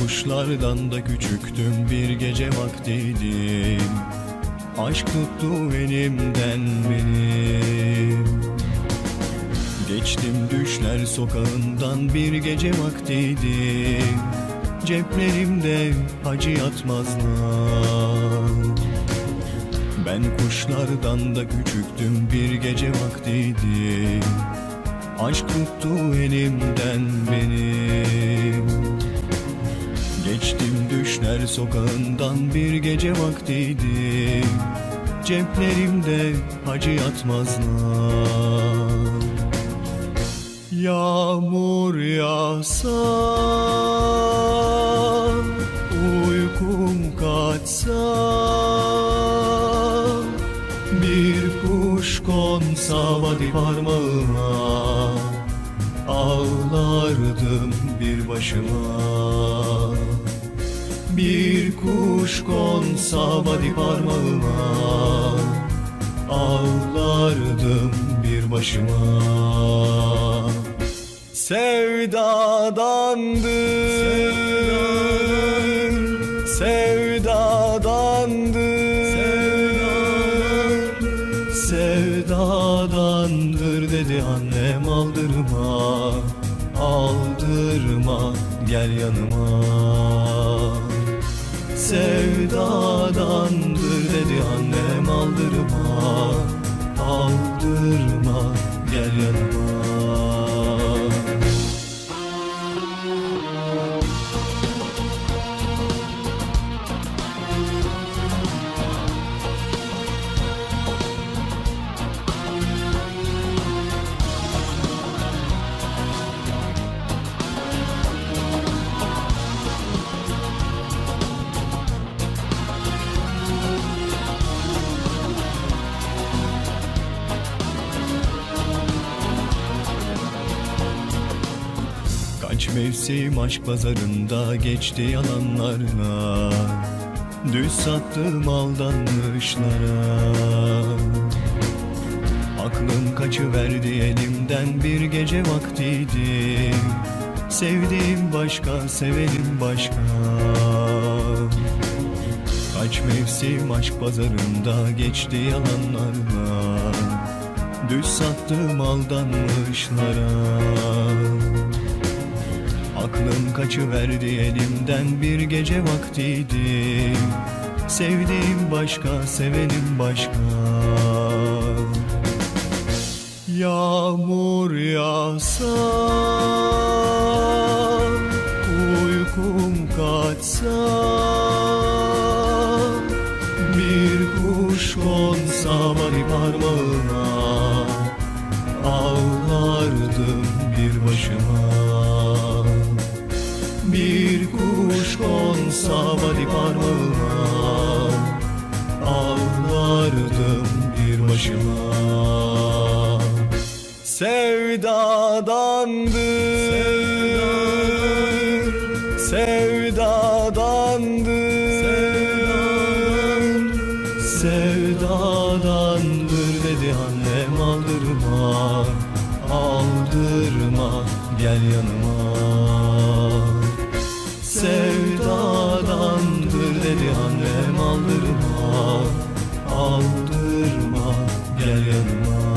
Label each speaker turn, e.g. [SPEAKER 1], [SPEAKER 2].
[SPEAKER 1] kuşlardan da küçüktüm bir gece vaktiydi Aşk tuttu elimden benim Geçtim düşler sokağından bir gece vaktiydi Ceplerimde hacı yatmazlar. Ben kuşlardan da küçüktüm bir gece vaktiydi Aşk tuttu elimden benim Geçtim düşler sokağından bir gece vaktiydi. Ceplerimde hacı yatmazlar. Yağmur yağsa Uykum kaçsa Bir kuş konsa vadi parmağıma Ağlardım bir başıma Bir kuş konsa vadi parmağıma Ağlardım bir başıma. Sevdadandır Sevdadandır Sevdadandır dedi annem aldırma Aldırma gel yanıma Sevdadandır dedi annem aldırma Aldırma. Gel yanıma Kaç mevsim aşk pazarında geçti yalanlarla Düz sattım aldanmışlara. Aklım kaçıverdi elimden bir gece vaktiydi. Sevdiğim başka, sevenim başka. Kaç mevsim aşk pazarında geçti yalanlarla Düz sattım aldanmışlara kaçıverdi elimden bir gece vaktiydi. Sevdiğim başka, sevenim başka. Yağmur yağsa konsa vadi parmağıma Ağlardım bir başıma. Sevdadandır Sevdadandır Sevdadandır dedi annem aldırma. Aldırma gel yanıma gel yanıma